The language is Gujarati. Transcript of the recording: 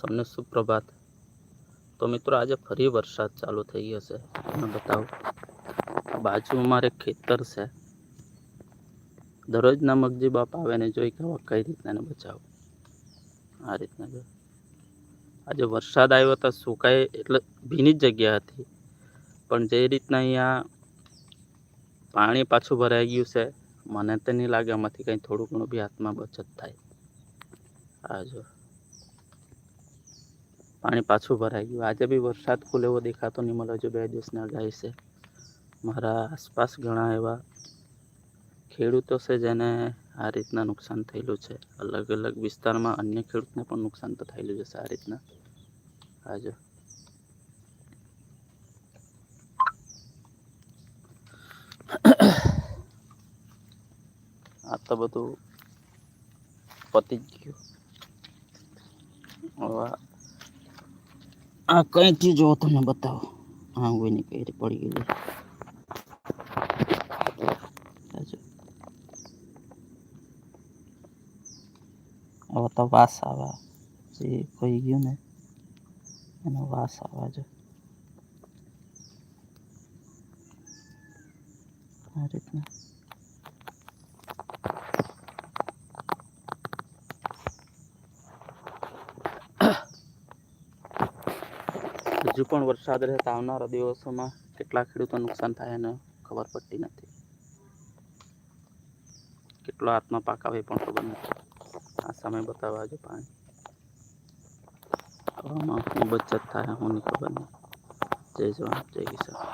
સૌને સુપ્રભાત. તો મિત્રો, આજે ફરી વરસાદ ચાલુ થઈ ગયો છે. તમને બતાવું. બાજુ અમારે ખેતર છે. દરરોજના મગજી બાપ આવે ને જોઈ કે કઈ રીતના એને બચાવો. આ રીતના જો. આજે વરસાદ આવ્યો તો સુકાય એટલે ભીની જ જગ્યા હતી. પણ જે રીતના અહીંયા પાણી પાછું ભરાઈ ગયું છે, મને તો નહીં લાગે આમાંથી કંઈ થોડું ઘણું બી હાથમાં બચત થાય. આ જો. પાણી પાછું ભરાઈ ગયું. આજે બી વરસાદ ખુલે એવો દેખાતો નહીં. મળે હજુ બે દિવસના ગાય છે. મારા આસપાસ ઘણા એવા ખેડૂતો છે જેને આ રીતના નુકસાન થયેલું છે. અલગ અલગ વિસ્તારમાં અન્ય ખેડૂતને પણ નુકસાન તો થયેલું છે આ રીતના. આજે આ તો બધું પતી જ ગયું. આ- કંઈથી જો તમને બતાવો? હા એની કઈ પડી ગયેલી હવે તો વાસ આવે. જે કોઈ ગયું ને, એનો વાસ આવે જો. આ રીતના. હજુ પણ વરસાદ રહે તો આવનારા દિવસોમાં કેટલા ખેડૂતો નુકસાન થાય એને ખબર પડતી નથી. કેટલો હાથમાં પાક આવે એ પણ ખબર નથી. આ સમય બતાવવા હજુ પાણી. આમાં શું બચત થાય હું ખબર નહીં જય જવાન, જય કિસાન.